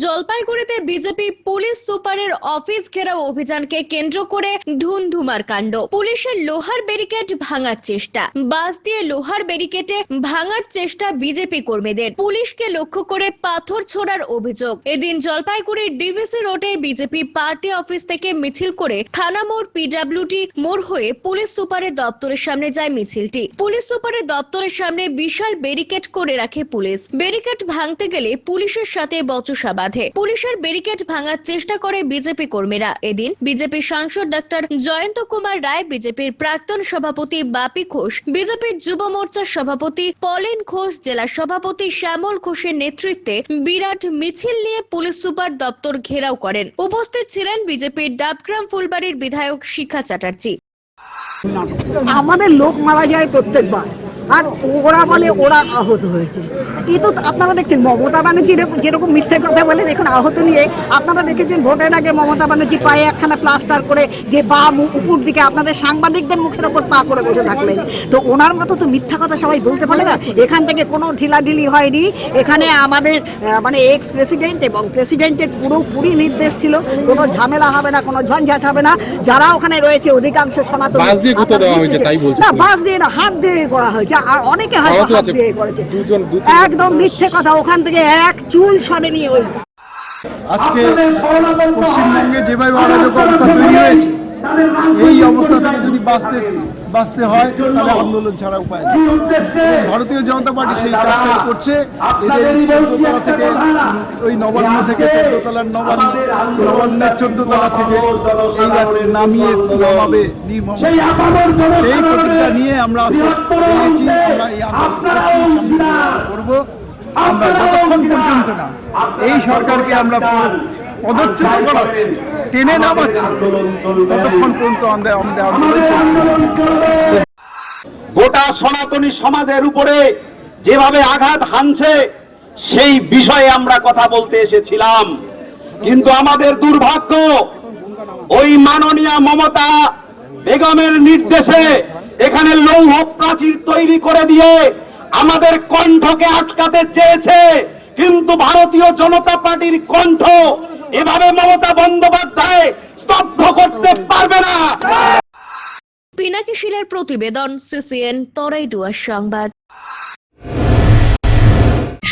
জলপাইগুড়িতে BJP police সুপারের office ঘেরাও অভিযানকে কেন্দ্র করে ধুমধুমার কাণ্ড। পুলিশের লোহার ব্যারিকেড ভাঙার চেষ্টা। বাস দিয়ে লোহার ব্যারিকেডে ভাঙার চেষ্টা বিজেপি কর্মীদের। পুলিশকে লক্ষ্য করে পাথর ছোড়ার অভিযোগ। এদিন জলপাইগুড়ির ডিভিসি রোডের বিজেপি পার্টি অফিস থেকে মিছিল করে থানা মোড় পিডাব্লিউটি মোড় হয়ে পুলিশ সুপারের দপ্তরের সামনে যায় মিছিলটি। পুলিশ সুপারের দপ্তরের সামনে বিশাল ব্যারিকেড করে রাখে পুলিশ। ব্যারিকেড ভাঙতে গেলে পুলিশের সাথে বচসা বাঁধে। পুলিশের ব্যারিকেড ভাঙার চেষ্টা করে বিজেপি কর্মীরা। এদিন বিজেপি সাংসদ ডাক্তার জয়ন্ত কুমার রায়, বিজেপির প্রাক্তন সভাপতি বাপি ঘোষ, বিজেপির যুব মোর্চার সভাপতি পলেন ঘোষ, জেলা সভাপতি শ্যামল ঘোষের নেতৃত্বে বিরাট মিছিল নিয়ে পুলিশ সুপার দপ্তর ঘেরাও করেন। উপস্থিত ছিলেন বিজেপির ডাবগ্রাম ফুলবাড়ির বিধায়ক শিখা চ্যাটার্জি। আমাদের লোক মারা যায় প্রত্যেকবার। আর ওরা বলে ওরা আহত হয়েছে। এই তো আপনারা দেখছেন মমতা ব্যানার্জি যেরকম মিথ্যে কথা বলেন এখন আহত নিয়ে আপনারা দেখেছেন ভোটের আগে মমতা ব্যানার্জি পায়ে একখানা প্লাস্টার করে যে বা উপর দিকে আপনাদের সাংবাদিকদের মুখের ওপর পা করে বসে থাকলেন। তো ওনার মতো তো মিথ্যা কথা সবাই বলতে পারে না। এখান থেকে কোনো ঢিলাঢিলি হয়নি। এখানে আমাদের মানে এক্স প্রেসিডেন্ট এবং প্রেসিডেন্টের পুরোপুরি নির্দেশ ছিল। কোনো ঝামেলা হবে না কোনো ঝঞ্ঝাট হবে না। যারা ওখানে রয়েছে অধিকাংশ সনাতন না বাস দিয়ে না হাত দিয়ে করা হয়েছে। আর অনেকে হয়তো হাত দিয়ে করেছে। একদম মিথ্যে কথা ওখান থেকে এক চুল সরেনি ওই। আজকে পশ্চিমবঙ্গে যেভাবে অরাজক অবস্থা তৈরি হয়েছে এই অবস্থা থেকে যদি বাঁচতে বাঁচতে হয় তাহলে আন্দোলন ছাড়া উপায় নেই। ভারতীয় জনতা পার্টি সেই কাজটা করছে। এদের চোদ্দতলা থেকে ওই নবান্ন থেকে চোদ্দতলার নবান্ন নবান্নের চোদ্দতলা থেকে এইবার নামিয়ে নামাবে নির্মম। সেই প্রতিজ্ঞা নিয়ে আমরা আজকে আমরা এই আন্দোলন করব। আমরা যতক্ষণ পর্যন্ত না এই সরকারকে আমরা পদচ্যুত করাচ্ছি। টেনে নামাচ্ছি। ততক্ষণ পর্যন্ত। গোটা সনাতনী সমাজের উপরে যেভাবে আঘাত হানছে, সেই বিষয়ে আমরা কথা বলতে এসেছিলাম। কিন্তু আমাদের দুর্ভাগ্য, ওই মাননীয় মমতা বেগমের নির্দেশে এখানে লৌহ প্রাচীর তৈরি করে দিয়ে আমাদের কণ্ঠকে আটকাতে চেয়েছে। কিন্তু ভারতীয় জনতা পার্টির কণ্ঠ এভাবে মমতা বন্দ্যোপাধ্যায় স্তব্ধ করতে পারবে না। পিনাকি শিলের প্রতিবেদন সিসিএন তরাইডুয়ার সংবাদ।